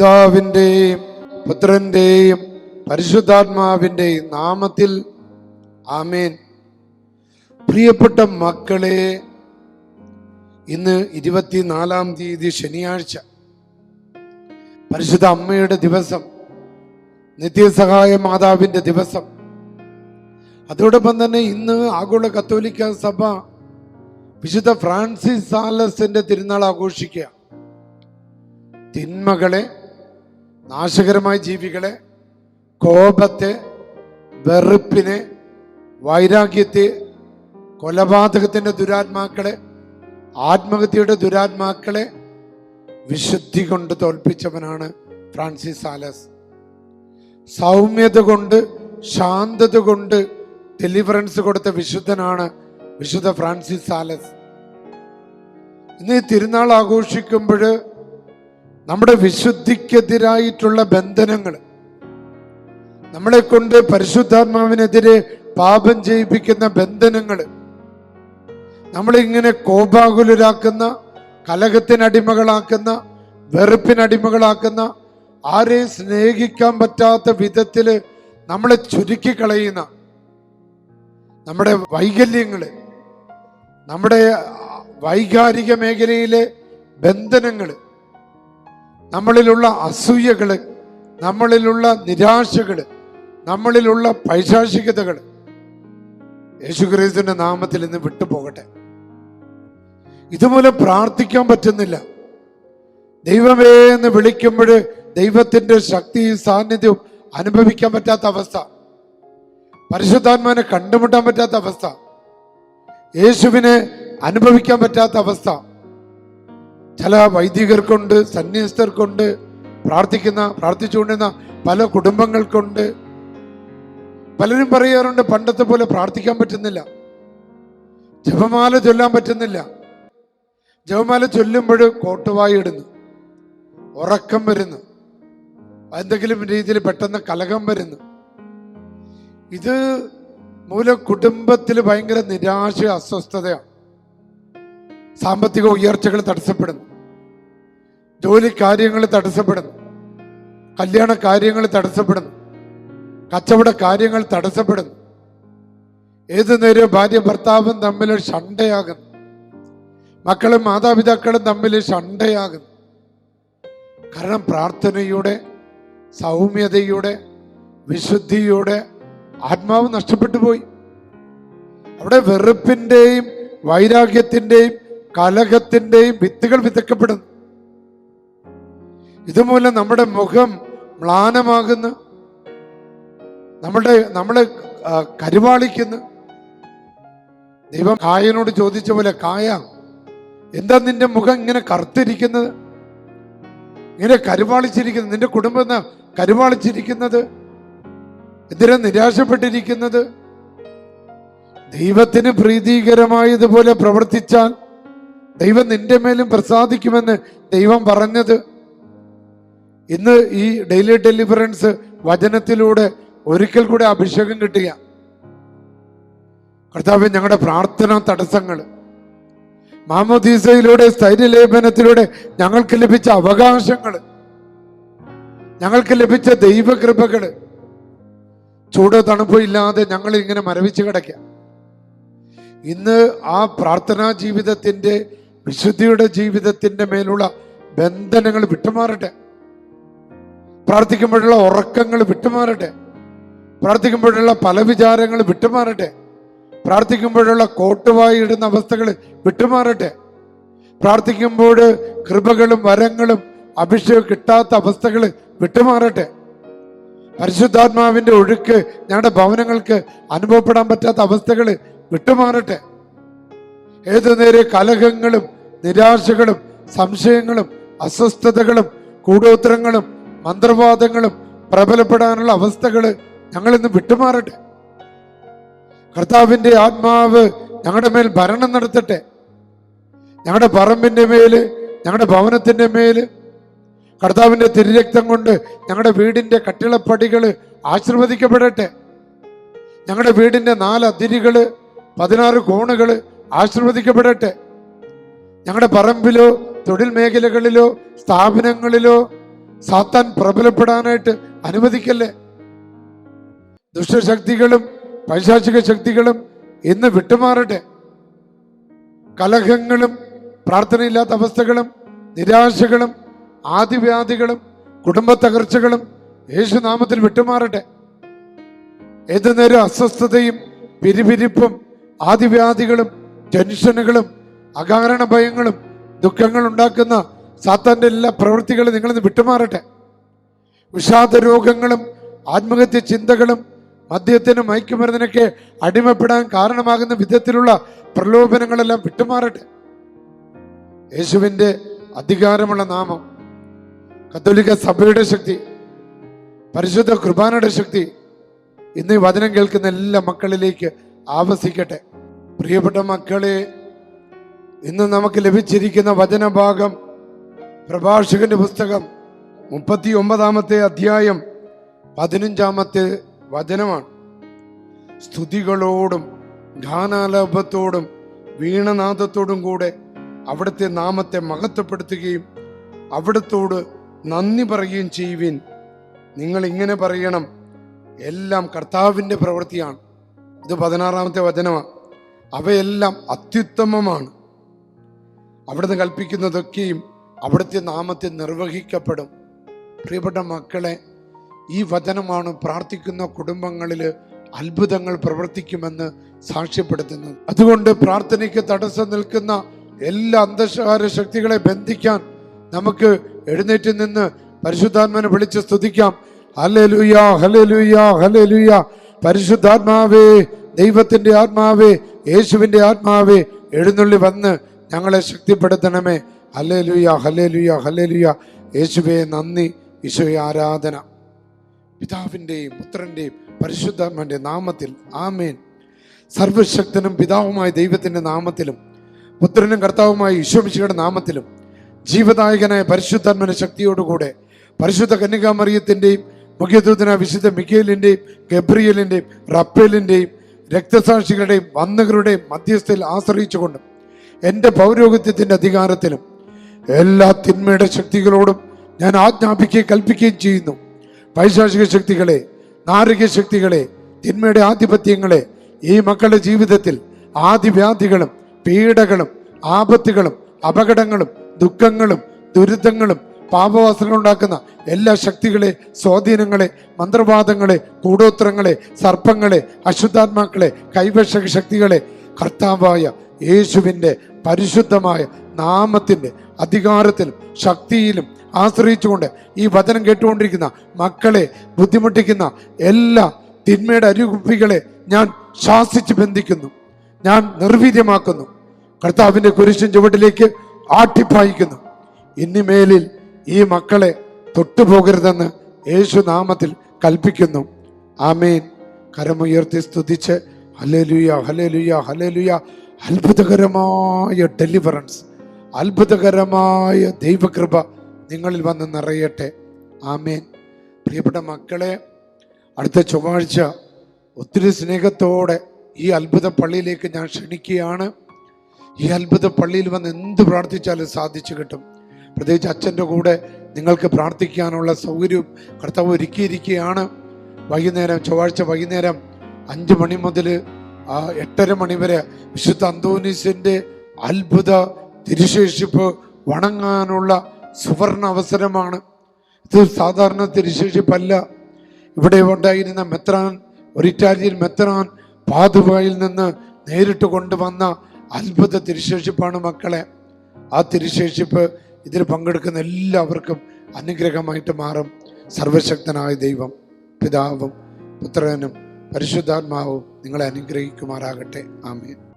പിതാവിന്റെയും പുത്രന്റെയും പരിശുദ്ധാത്മാവിന്റെയും നാമത്തിൽ ആമേൻ. പ്രിയപ്പെട്ട മക്കളെ ഇന്ന് ഇരുപത്തിനാലാം തീയതി ശനിയാഴ്ച. പരിശുദ്ധ അമ്മയുടെ ദിവസം നിത്യസഹായ മാതാവിന്റെ ദിവസം. അതോടൊപ്പം തന്നെ ഇന്ന് ആഗോള കത്തോലിക്ക സഭ വിശുദ്ധ ഫ്രാൻസിസ് സാലസിന്റെ തിരുനാൾ ആഘോഷിക്കുക. തിന്മകളെ നാശകരമായ ജീവികളെ കോപത്തെ വെറുപ്പിനെ വൈരാഗ്യത്തെ കൊലപാതകത്തിന്റെ ദുരാത്മാക്കളെ ആത്മഹത്യയുടെ ദുരാത്മാക്കളെ വിശുദ്ധി കൊണ്ട് തോൽപ്പിച്ചവനാണ് ഫ്രാൻസിസ് സാലസ്. സൗമ്യത കൊണ്ട് ശാന്തത കൊണ്ട് ഡെലിവറൻസ് കൊടുത്ത വിശുദ്ധനാണ് വിശുദ്ധ ഫ്രാൻസിസ് സാലസ്. ഇന്ന് തിരുനാൾ ആഘോഷിക്കുമ്പോൾ നമ്മുടെ വിശുദ്ധിക്കെതിരായിട്ടുള്ള ബന്ധനങ്ങൾ നമ്മളെ കൊണ്ട് പരിശുദ്ധാത്മാവിനെതിരെ പാപം ചെയ്യിപ്പിക്കുന്ന ബന്ധനങ്ങൾ നമ്മളിങ്ങനെ കോപാകുലരാക്കുന്ന കലഹത്തിനടിമകളാക്കുന്ന വെറുപ്പിനടിമകളാക്കുന്ന ആരെയും സ്നേഹിക്കാൻ പറ്റാത്ത വിധത്തിൽ നമ്മളെ ചുരുക്കി കളയുന്ന നമ്മുടെ വൈകല്യങ്ങൾ നമ്മുടെ വൈകാരിക മേഖലയിലെ ബന്ധനങ്ങൾ നമ്മളിലുള്ള അസൂയകൾ നമ്മളിലുള്ള നിരാശകൾ നമ്മളിലുള്ള പൈശാചികതകൾ യേശുക്രിസ്തുവിന്റെ നാമത്തിൽ ഇന്ന് വിട്ടുപോകട്ടെ. ഇതുമൂലം പ്രാർത്ഥിക്കാൻ പറ്റുന്നില്ല. ദൈവമേ എന്ന് വിളിക്കുമ്പോൾ ദൈവത്തിന്റെ ശക്തിയും സാന്നിധ്യവും അനുഭവിക്കാൻ പറ്റാത്ത അവസ്ഥ. പരിശുദ്ധാത്മാവിനെ കണ്ടുമുട്ടാൻ പറ്റാത്ത അവസ്ഥ. യേശുവിനെ അനുഭവിക്കാൻ പറ്റാത്ത അവസ്ഥ. ചില വൈദികർക്കുണ്ട് സന്യസ്തർക്കുണ്ട് പ്രാർത്ഥിക്കുന്ന പ്രാർത്ഥിച്ചുകൊണ്ടിരുന്ന പല കുടുംബങ്ങൾക്കുണ്ട്. പലരും പറയാറുണ്ട് പണ്ടത്തെ പോലെ പ്രാർത്ഥിക്കാൻ പറ്റുന്നില്ല. ജപമാല ചൊല്ലാൻ പറ്റുന്നില്ല. ജപമാല ചൊല്ലുമ്പോൾ കോട്ടുവായി ഇടുന്നു. ഉറക്കം വരുന്നു. എന്തെങ്കിലും രീതിയിൽ പെട്ടെന്ന് കലകം വരുന്നു. ഇത് മൂലം കുടുംബത്തിൽ ഭയങ്കര നിരാശ അസ്വസ്ഥതയാണ്. സാമ്പത്തിക ഉയർച്ചകൾ തടസ്സപ്പെടുന്നു. ജോലി കാര്യങ്ങൾ തടസ്സപ്പെടുന്നു. കല്യാണ കാര്യങ്ങൾ തടസ്സപ്പെടുന്നു. കച്ചവട കാര്യങ്ങൾ തടസ്സപ്പെടുന്നു. ഏതു നേരം ഭാര്യ ഭർത്താവും തമ്മിൽ ഷണ്ടയാകുന്നു മക്കളും മാതാപിതാക്കളും തമ്മിൽ ഷണ്ടയാകുന്നു കാരണം പ്രാർത്ഥനയുടെ സൗമ്യതയുടെ വിശുദ്ധിയുടെ ആത്മാവ് നഷ്ടപ്പെട്ടു പോയി. അവിടെ വെറുപ്പിന്റെയും വൈരാഗ്യത്തിന്റെയും കലഹത്തിന്റെയും വിത്തുകൾ വിതക്കപ്പെടുന്നു ഇതുമൂലം നമ്മുടെ മുഖം മ്ലാനമാകുന്നു. നമ്മുടെ നമ്മളെ കരുവാളിക്കുന്നു. ദൈവം കായനോട് ചോദിച്ച പോലെ കായ എന്താ നിന്റെ മുഖം ഇങ്ങനെ കറുത്തിരിക്കുന്നത്? ഇങ്ങനെ കരുവാളിച്ചിരിക്കുന്നത്? നിന്റെ കുടുംബം എന്നാ കരുവാളിച്ചിരിക്കുന്നത്? എന്തിനാ നിരാശപ്പെട്ടിരിക്കുന്നത്? ദൈവത്തിന് പ്രീതികരമായതുപോലെ പ്രവർത്തിച്ചാൽ ദൈവം നിന്റെ മേലും പ്രസാദിക്കുമെന്ന് ദൈവം പറഞ്ഞത്. ഇന്ന് ഈ ഡെയിലി ഡെലിവറൻസ് വചനത്തിലൂടെ ഒരിക്കൽ കൂടെ അഭിഷേകം കിട്ടുക. കർത്താവ് ഞങ്ങളുടെ പ്രാർത്ഥന തടസ്സങ്ങൾ. മാമോദീസയിലൂടെ സ്ഥൈര്യലേപനത്തിലൂടെ ഞങ്ങൾക്ക് ലഭിച്ച അവകാശങ്ങൾ. ഞങ്ങൾക്ക് ലഭിച്ച ദൈവകൃപകൾ. ചൂട് തണുപ്പോ ഇല്ലാതെ ഞങ്ങൾ ഇങ്ങനെ മരവിച്ച് കിടക്കാം ഇന്ന് ആ പ്രാർത്ഥനാ ജീവിതത്തിന്റെ വിശുദ്ധിയുടെ ജീവിതത്തിന്റെ മേലുള്ള ബന്ധനങ്ങൾ വിട്ടുമാറട്ടെ. പ്രാർത്ഥിക്കുമ്പോഴുള്ള ഉറക്കങ്ങൾ വിട്ടുമാറട്ടെ. പ്രാർത്ഥിക്കുമ്പോഴുള്ള പല വിചാരങ്ങൾ വിട്ടുമാറട്ടെ. പ്രാർത്ഥിക്കുമ്പോഴുള്ള കോട്ടുവായി ഇടുന്ന അവസ്ഥകൾ വിട്ടുമാറട്ടെ. പ്രാർത്ഥിക്കുമ്പോൾ കൃപകളും വരങ്ങളും അഭിഷേകം കിട്ടാത്ത അവസ്ഥകൾ വിട്ടുമാറട്ടെ. പരിശുദ്ധാത്മാവിന്റെ ഒഴുക്ക് ഞങ്ങളുടെ ഭവനങ്ങൾക്ക് അനുഭവപ്പെടാൻ പറ്റാത്ത അവസ്ഥകൾ വിട്ടുമാറട്ടെ. ഏതു നേരെ കലഹങ്ങളും നിരാശകളും സംശയങ്ങളും അസ്വസ്ഥതകളും കൂടോത്രങ്ങളും മന്ത്രവാദങ്ങളും പ്രബലപ്പെടാനുള്ള അവസ്ഥകൾ ഞങ്ങൾ ഇന്ന് വിട്ടുമാറട്ടെ. കർത്താവിന്റെ ആത്മാവ് ഞങ്ങളുടെ മേൽ ഭരണം നടത്തട്ടെ. ഞങ്ങളുടെ പറമ്പിന്റെ മേൽ ഞങ്ങളുടെ ഭവനത്തിന്റെ മേൽ കർത്താവിന്റെ തിരുരക്തം കൊണ്ട് ഞങ്ങളുടെ വീടിന്റെ കട്ടിളപ്പടികൾ ആശീർവദിക്കപ്പെടട്ടെ. ഞങ്ങളുടെ വീടിന്റെ നാല് അതിരുകൾ പതിനാറ് കോണുകൾ ആശീർവദിക്കപ്പെടട്ടെ. ഞങ്ങളുടെ പറമ്പിലോ തൊഴിൽ മേഖലകളിലോ സ്ഥാപനങ്ങളിലോ സാത്താൻ പ്രബലപ്പെടാനായിട്ട് അനുവദിക്കല്ലേ? ദുഷ്ടശക്തികളും പൈശാചിക ശക്തികളും ഇന്ന് വിട്ടുമാറട്ടെ. കലഹങ്ങളും പ്രാർത്ഥനയില്ലാത്ത അവസ്ഥകളും നിരാശകളും ആദിവ്യാധികളും കുടുംബ തകർച്ചകളും യേശുനാമത്തിൽ വിട്ടുമാറട്ടെ. ഏതു നേരം അസ്വസ്ഥതയും പിരിപിരിപ്പും ആദിവ്യാധികളും ടെൻഷനുകളും അകാരണ ഭയങ്ങളും ദുഃഖങ്ങൾ ഉണ്ടാക്കുന്ന സാത്താന്റെ എല്ലാ പ്രവൃത്തികളും നിങ്ങളിന്ന് വിട്ടുമാറട്ടെ. വിഷാദ രോഗങ്ങളും ആത്മഹത്യ ചിന്തകളും മദ്യത്തിനും മയക്കുമരുന്നിനൊക്കെ അടിമപ്പെടാൻ കാരണമാകുന്ന വിധത്തിലുള്ള പ്രലോഭനങ്ങളെല്ലാം വിട്ടുമാറട്ടെ. യേശുവിന്റെ അധികാരമുള്ള നാമം കത്തോലിക്ക സഭയുടെ ശക്തി പരിശുദ്ധ കുർബാനയുടെ ശക്തി ഇന്ന് ഈ വചനം കേൾക്കുന്ന എല്ലാ മക്കളിലേക്ക് ആവസിക്കട്ടെ. പ്രിയപ്പെട്ട മക്കളെ ഇന്ന് നമുക്ക് ലഭിച്ചിരിക്കുന്ന വചനഭാഗം പ്രഭാഷകന്റെ പുസ്തകം മുപ്പത്തി ഒമ്പതാമത്തെ അധ്യായം പതിനഞ്ചാമത്തെ വചനമാണ്. സ്തുതികളോടും ഗാനാലാപത്തോടും വീണനാദത്തോടും കൂടെ അവിടുത്തെ നാമത്തെ മഹത്വപ്പെടുത്തുകയും അവിടത്തോട് നന്ദി പറയുകയും ചെയ്യുവിൻ. നിങ്ങൾ ഇങ്ങനെ പറയണം. എല്ലാം കർത്താവിന്റെ പ്രവൃത്തിയാണ്. ഇത് പതിനാറാമത്തെ വചനമാണ്. അവയെല്ലാം അത്യുത്തമമാണ്. അവിടുന്ന് കൽപ്പിക്കുന്നതൊക്കെയും അവിടുത്തെ നാമത്തെ നിർവഹിക്കപ്പെടും. പ്രിയപ്പെട്ട മക്കളെ ഈ വചനമാണ് പ്രാർത്ഥിക്കുന്ന കുടുംബങ്ങളിൽ അത്ഭുതങ്ങൾ പ്രവർത്തിക്കുമെന്ന് സാക്ഷ്യപ്പെടുത്തുന്നത്. അതുകൊണ്ട് പ്രാർത്ഥനയ്ക്ക് തടസ്സം നിൽക്കുന്ന എല്ലാ അന്ധകാര ശക്തികളെ ബന്ധിക്കാൻ നമുക്ക് എഴുന്നേറ്റ് നിന്ന് പരിശുദ്ധാത്മനെ വിളിച്ച് സ്തുതിക്കാം. Hallelujah hallelujah hallelujah. പരിശുദ്ധാത്മാവേ ദൈവത്തിന്റെ ആത്മാവേ യേശുവിന്റെ ആത്മാവേ എഴുന്നള്ളി വന്ന് ഞങ്ങളെ ശക്തിപ്പെടുത്തണമേ. Hallelujah hallelujah hallelujah. യേശുവേ നന്ദി. ഈശോയെ ആരാധന. പിതാവിന്റെയും പുത്രന്റെയും പരിശുദ്ധമ്മന്റെ നാമത്തിൽ ആമേൻ. സർവശക്തനും പിതാവുമായ ദൈവത്തിന്റെ നാമത്തിലും പുത്രനും കർത്താവുമായ ഈശോമിശിയുടെ നാമത്തിലും ജീവദായകനായ പരിശുദ്ധാത്മന ശക്തിയോടുകൂടെ പരിശുദ്ധ കന്യകാമറിയത്തിന്റെയും മുഖ്യദൂതന വിശുദ്ധ മിക്കേലിന്റെയും ഗബ്രിയലിന്റെയും റപ്പേലിന്റെയും രക്തസാക്ഷികളുടെയും വന്നകരുടെയും മധ്യസ്ഥയിൽ ആശ്രയിച്ചുകൊണ്ടും എന്റെ പൗരോഹിത്യത്തിന്റെ അധികാരത്തിലും എല്ലാ തിന്മയുടെ ശക്തികളോടും ഞാൻ ആജ്ഞാപിക്കുകയും കൽപ്പിക്കുകയും ചെയ്യുന്നു. പൈശാചിക ശക്തികളെ നാരിക ശക്തികളെ തിന്മയുടെ ആധിപത്യങ്ങളെ ഈ മക്കളുടെ ജീവിതത്തിൽ ആദിവ്യാധികളും പീഡകളും ആപത്തുകളും അപകടങ്ങളും ദുഃഖങ്ങളും ദുരിതങ്ങളും പാപവാസനകൾ ഉണ്ടാക്കുന്ന എല്ലാ ശക്തികളെ സ്വാധീനങ്ങളെ മന്ത്രവാദങ്ങളെ കൂടോത്രങ്ങളെ സർപ്പങ്ങളെ അശുദ്ധാത്മാക്കളെ കൈവശ ശക്തികളെ കർത്താവായ യേശുവിന്റെ പരിശുദ്ധമായ നാമത്തിന്റെ അധികാരത്തിലും ശക്തിയിലും ആശ്രയിച്ചുകൊണ്ട് ഈ വചനം കേട്ടുകൊണ്ടിരിക്കുന്ന മക്കളെ ബുദ്ധിമുട്ടിക്കുന്ന എല്ലാ തിന്മയുടെ അരുകുപ്പികളെ ഞാൻ ശാസിച്ച് ബന്ധിക്കുന്നു. ഞാൻ നിർവീര്യമാക്കുന്നു. കർത്താവിന്റെ കുരിശൻ ചുവട്ടിലേക്ക് ആട്ടിപ്പായിക്കുന്നു. ഇനിമേലിൽ ഈ മക്കളെ തൊട്ടുപോകരുതെന്ന് യേശു നാമത്തിൽ കൽപ്പിക്കുന്നു. ആമേൻ. കരമുയർത്തി സ്തുതിച്ച്. ഹലേലുയ ഹലേലുയ ഹലേലുയ അത്ഭുതകരമായ ഡെലിവറൻസ് അത്ഭുതകരമായ ദൈവകൃപ നിങ്ങളിൽ വന്ന് നിറയട്ടെ. ആമേൻ. പ്രിയപ്പെട്ട മക്കളെ അടുത്ത ചൊവ്വാഴ്ച ഒത്തിരി സ്നേഹത്തോടെ ഈ അത്ഭുത പള്ളിയിലേക്ക് ഞാൻ ക്ഷണിക്കുകയാണ്. ഈ അത്ഭുത പള്ളിയിൽ വന്ന് എന്ത് പ്രാർത്ഥിച്ചാലും സാധിച്ചു കിട്ടും. പ്രത്യേകിച്ച് അച്ഛന്റെ കൂടെ നിങ്ങൾക്ക് പ്രാർത്ഥിക്കാനുള്ള സൗകര്യം കർത്താവ് ഒരുക്കിയിരിക്കുകയാണ്. വൈകുന്നേരം ചൊവ്വാഴ്ച വൈകുന്നേരം അഞ്ച് മണി മുതൽ എട്ടര മണി വരെ വിശുദ്ധ അന്തോനീസിന്റെ അത്ഭുത തിരുശേഷിപ്പ് വണങ്ങാനുള്ള സുവർണ അവസരമാണ്. ഇത് സാധാരണ തിരുശേഷിപ്പല്ല. ഇവിടെ ഉണ്ടായിരുന്ന മെത്രാൻ ഒരു ഇറ്റാലിയൻ മെത്രാൻ പാതുവായിൽ നിന്ന് നേരിട്ട് കൊണ്ടുവന്ന അത്ഭുത തിരുശേഷിപ്പാണ് മക്കളെ. ആ തിരുശേഷിപ്പ് ഇതിൽ പങ്കെടുക്കുന്ന എല്ലാവർക്കും അനുഗ്രഹമായിട്ട് മാറും. സർവശക്തനായ ദൈവം പിതാവും പുത്രനും പരിശുദ്ധാത്മാവും നിങ്ങളെ അനുഗ്രഹിക്കുമാറാകട്ടെ. ആമേൻ.